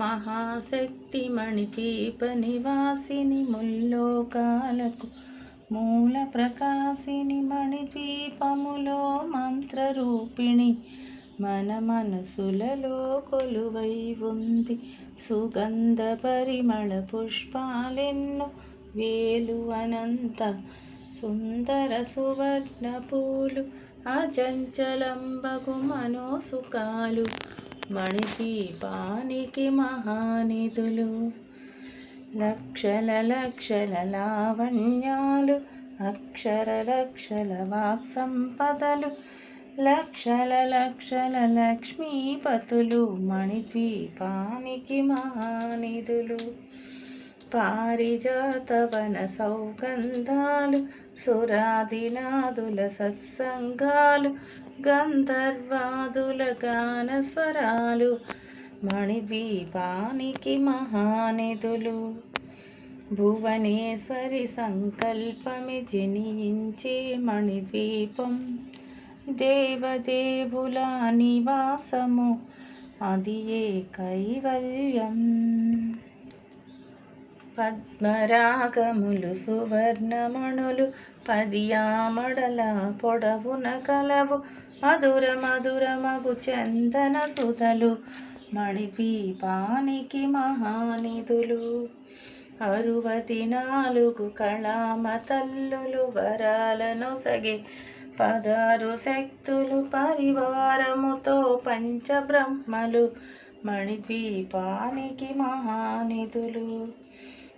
మహాశక్తి మణిపీప నివాసిని ముల్లోకాలకు మూల ప్రకాశిని మణిద్వీపములో మంత్రరూపిణి మన మనసులలో కొలువై ఉంది. సుగంధ పరిమళ పుష్పాలెన్నో వేలు అనంత సుందర సువర్ణ పూలు అచంచలంబగు మనోసుకాలు మణిదీపానికి మహానిధులు. లక్షల లక్షల లావణ్యాలు అక్షర లక్షల వాక్ సంపదలు లక్షల లక్షల లక్ష్మీపతులు మణిద్వీపానికి మహానిధులు. పారిజాతవన సౌగంధాలు సురాదినాదుల సత్సంగాలు గంధర్వాదుల గాన స్వరాలు మణిదీపానికి మహానిధులు. భువనేశ్వరి సంకల్పమి జనించే మణిద్వీపం దేవదేవుల నివాసము అది ఏ కైవల్యం? పద్మరాగములు సువర్ణమణులు పదియామడల పొడవున కలవు. మధుర మధుర మగు చందన సుధలు మణిద్వీపానికి మహానిధులు. అరువతి నాలుగు కళామతల్లులు వరాలను సగే పదారు శక్తులు పరివారముతో పంచబ్రహ్మలు మణిద్వీపానికి మహానిధులు.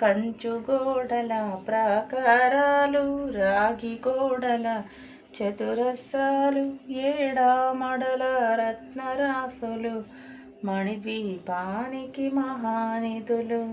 కంచు గోడల ప్రాకారాలు రాగి గోడల చతురస్రాలు ఏడామడల రత్నరాసులు మణిద్వీపానికి మహానిధులు.